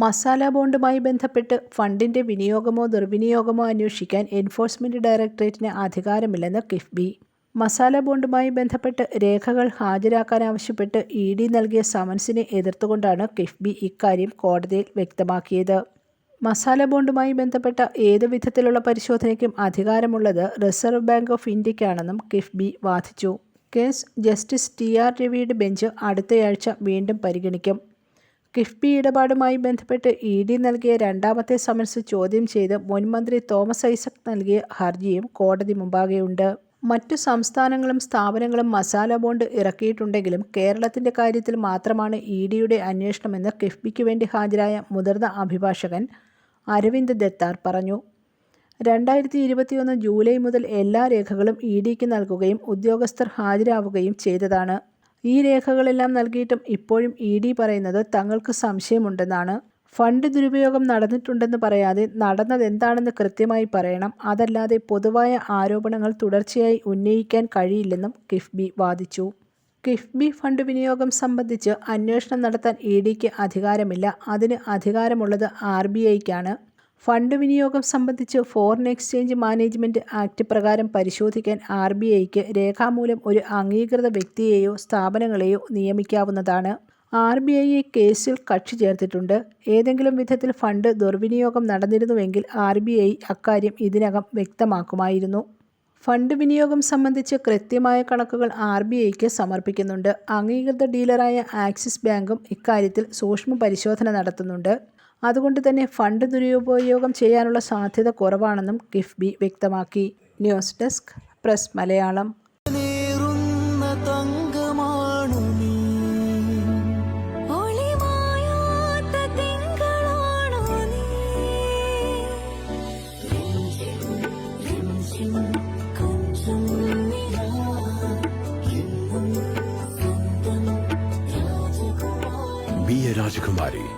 മസാല ബോണ്ടുമായി ബന്ധപ്പെട്ട് ഫണ്ടിന്റെ വിനിയോഗമോ ദുർവിനിയോഗമോ അന്വേഷിക്കാൻ എൻഫോഴ്സ്മെന്റ് ഡയറക്ടറേറ്റിന് അധികാരമില്ലെന്ന് കിഫ്ബി. മസാല ബോണ്ടുമായി ബന്ധപ്പെട്ട് രേഖകൾ ഹാജരാക്കാൻ ആവശ്യപ്പെട്ട് ഇ ഡി നൽകിയ സമൻസിനെ എതിർത്തുകൊണ്ടാണ് കിഫ്ബി ഇക്കാര്യം കോടതിയിൽ വ്യക്തമാക്കിയത്. മസാല ബോണ്ടുമായി ബന്ധപ്പെട്ട ഏതു വിധത്തിലുള്ള പരിശോധനയ്ക്കും അധികാരമുള്ളത് റിസർവ് ബാങ്ക് ഓഫ് ഇന്ത്യയ്ക്കാണെന്നും കിഫ്ബി വാദിച്ചു. കേസ് ജസ്റ്റിസ് ടി ആർ രവിയുടെ ബെഞ്ച് അടുത്തയാഴ്ച വീണ്ടും പരിഗണിക്കും. കിഫ്ബി ഇടപാടുമായി ബന്ധപ്പെട്ട് ഇ ഡി നൽകിയ രണ്ടാമത്തെ സമൻസ് ചോദ്യം ചെയ്ത് മുൻമന്ത്രി തോമസ് ഐസക് നൽകിയ ഹർജിയും കോടതി മുമ്പാകെയുണ്ട്. മറ്റു സംസ്ഥാനങ്ങളും സ്ഥാപനങ്ങളും മസാല ബോണ്ട് ഇറക്കിയിട്ടുണ്ടെങ്കിലും കേരളത്തിന്റെ കാര്യത്തിൽ മാത്രമാണ് ഇ ഡിയുടെ അന്വേഷണമെന്ന് കിഫ്ബിക്ക് വേണ്ടി ഹാജരായ മുതിർന്ന അഭിഭാഷകൻ അരവിന്ദ് ദത്താർ പറഞ്ഞു. രണ്ടായിരത്തി ഇരുപത്തിയൊന്ന് ജൂലൈ മുതൽ എല്ലാ രേഖകളും ഇ ഡിക്ക് നൽകുകയും ഉദ്യോഗസ്ഥർ ഹാജരാവുകയും ചെയ്തതാണ്. ഈ രേഖകളെല്ലാം നൽകിയിട്ടും ഇപ്പോഴും ഇ ഡി പറയുന്നത് തങ്ങൾക്ക് സംശയമുണ്ടെന്നാണ്. ഫണ്ട് ദുരുപയോഗം നടന്നിട്ടുണ്ടെന്ന് പറയാതെ നടന്നത് എന്താണെന്ന് കൃത്യമായി പറയണം. അതല്ലാതെ പൊതുവായ ആരോപണങ്ങൾ തുടർച്ചയായി ഉന്നയിക്കാൻ കഴിയില്ലെന്നും കിഫ്ബി വാദിച്ചു. കിഫ്ബി ഫണ്ട് വിനിയോഗം സംബന്ധിച്ച് അന്വേഷണം നടത്താൻ ഇ ഡിക്ക് അധികാരമില്ല. അതിന് അധികാരമുള്ളത് ആർ ബി ഐക്കാണ്. ഫണ്ട് വിനിയോഗം സംബന്ധിച്ച് ഫോറിൻ എക്സ്ചേഞ്ച് മാനേജ്മെന്റ് ആക്ട് പ്രകാരം പരിശോധിക്കാൻ ആർ ബി ഐക്ക് രേഖാമൂലം ഒരു അംഗീകൃത വ്യക്തിയെയോ സ്ഥാപനങ്ങളെയോ നിയമിക്കാവുന്നതാണ്. ആർ ബി ഐ കേസിൽ കക്ഷി ചേർത്തിട്ടുണ്ട്. ഏതെങ്കിലും വിധത്തിൽ ഫണ്ട് ദുർവിനിയോഗം നടന്നിരുന്നുവെങ്കിൽ ആർ ബി ഐ അക്കാര്യം ഇതിനകം വ്യക്തമാക്കുമായിരുന്നു. ഫണ്ട് വിനിയോഗം സംബന്ധിച്ച് കൃത്യമായ കണക്കുകൾ ആർ ബി ഐക്ക് സമർപ്പിക്കുന്നുണ്ട്. അംഗീകൃത ഡീലറായ ആക്സിസ് ബാങ്കും ഇക്കാര്യത്തിൽ സൂക്ഷ്മ പരിശോധന നടത്തുന്നുണ്ട്. അതുകൊണ്ട് തന്നെ ഫണ്ട് ദുരുപയോഗം ചെയ്യാനുള്ള സാധ്യത കുറവാണെന്നും കിഫ്ബി വ്യക്തമാക്കി. News desk press Malayalam. Be a Rajakumari.